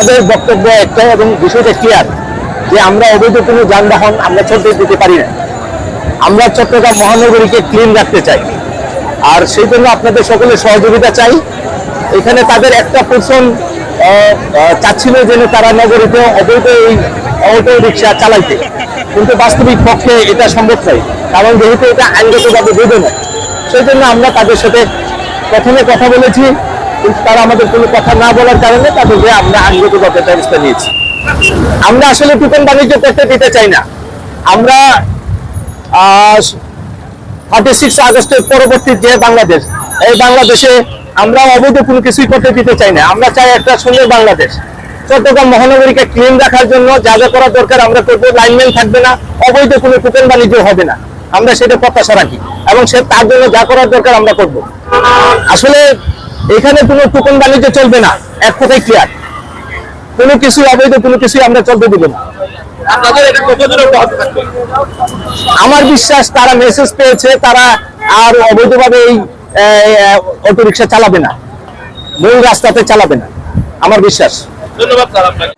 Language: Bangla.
আমাদের বক্তব্য একটা এবং বিষয়টা ক্লিয়ার যে আমরা অবৈধ কোনো যানবাহন আমরা চলতে দিতে পারি না। আমরা চট্টগ্রাম মহানগরীকে ক্লিন রাখতে চাই। আর সেই জন্য আপনাদের সকলের সহযোগিতা চাই। এখানে তাদের একটা পোর্শন চাচ্ছিল যেন তারা নগরীতে অবৈধ এই অটো রিক্সা চালাইতে। কিন্তু বাস্তবিক পক্ষে এটা সম্ভব নয়। কারণ যেহেতু এটা আইনগতভাবে বৈধ নয়। সেই জন্য আমরা তাদের সাথে প্রথমে কথা বলেছি, কিন্তু তারা আমাদের কোনো কথা না বলার কারণে তাদেরকে আমরা আইনগতভাবে ব্যবস্থা নিয়েছি। আমরা আসলে টুকন বাণিজ্য করতে দিতে চাই না। আমরা থার্টি সিক্স আগস্টের পরবর্তী যে বাংলাদেশ, এই বাংলাদেশে আমরা অবৈধ কোনো কিছুই করতে দিতে চাই না। আমরা চাই একটা সুন্দর বাংলাদেশ। চট্টগ্রাম মহানগরীকে ক্লিন রাখার জন্য যা যা করা দরকার আমরা করব লাইনম্যান থাকবে না অবৈধ কোনো টুকন বাণিজ্য হবে না। আমরা সেটা প্রত্যাশা রাখি এবং সে তার জন্য যা করার দরকার আমরা করব। আসলে এখানে কোনো টুকন বাণিজ্য চলবে না এক কথাই ক্লিয়ার কোনো কিছু অবৈধ কোনো কিছুই আমরা চলতে দিব না। আমার বিশ্বাস তারা মেসেজ পেয়েছে তারা আর অবৈধভাবে এই অটো রিক্সা চালাবে না। মূল রাস্তাতে চালাবে না আমার বিশ্বাস। ধন্যবাদ স্যার আপনাকে।